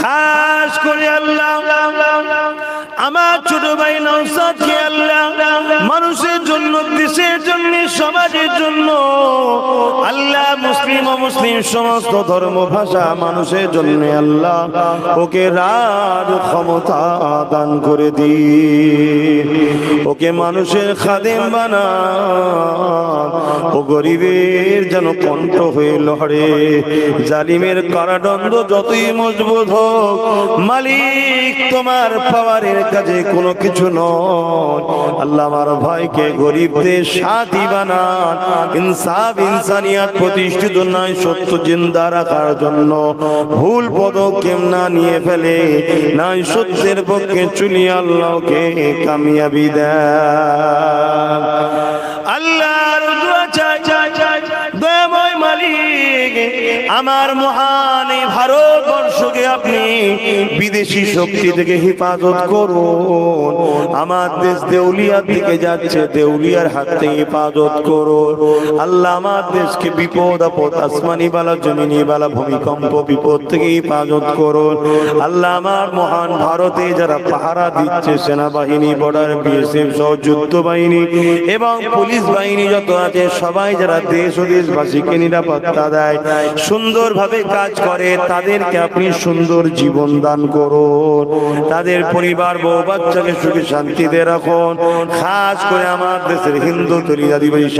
খাস করে আল্লাহ। আমার ছোট ভাই নৌসাদকে আল্লাহ, মানুষের জন্য, দেশের জন্য, সমাজের জন্য আল্লাহ মুসলিম ও মুসলিম সমস্ত ধর্ম, ভাষা মানুষের জন্য আল্লাহ ওকে রাজ ক্ষমতা দান করে দি ওকে মানুষের খাদেম বানা, ও গরিবের যেন কণ্ঠ হয়ে লড়ে জালিমের কারাদণ্ড যতই মজবুত হোক, মালিক তোমার পাওয়ারের কাছে কোনো কিছু নয়। আল্লাহ আমার ভাইকে গরিবদের সাথী বানান। ইনসাফ, ইনসানিয়াত প্রতিষ্ঠিত নয় সত্য জিন্দা রাখার জন্য। ভুল পদক্ষেপ না নিয়ে ফেলে নাই সত্যের পক্ষে চুলি আল্লাহকে কামিয়াবি দেয়। আল্লাহর আমার মহান এই ভারতবর্ষকে আপনি বিদেশি শক্তি থেকে হেফাজত করুন। আমার দেশ দেউলিয়ার দিকে যাচ্ছে, দেউলিয়ার হাত থেকে হেফাজত করুন। আল্লাহ আমার দেশকে বিপদ, আপদ, আসমানি বালা, জমিনি বালা, ভূমিকম্প, বিপদ থেকে হেফাজত করুন। আল্লাহ আমার মহান ভারতে যারা পাহারা দিচ্ছে, সেনাবাহিনী, বর্ডার, বিএসএফ সহ যুদ্ধ বাহিনী এবং পুলিশ বাহিনী যত আছে, সবাই যারা দেশ ও দেশবাসীকে নিরাপত্তা দেয়। সুন্দরভাবে কাজ করে, তাদেরকে আপনি সুন্দর জীবন দান করুন। তাদের পরিবার, বউ বাচ্চাকে সুখে শান্তিতে রাখুন। খাস করে আমার দেশের হিন্দু তরি আদিবাসী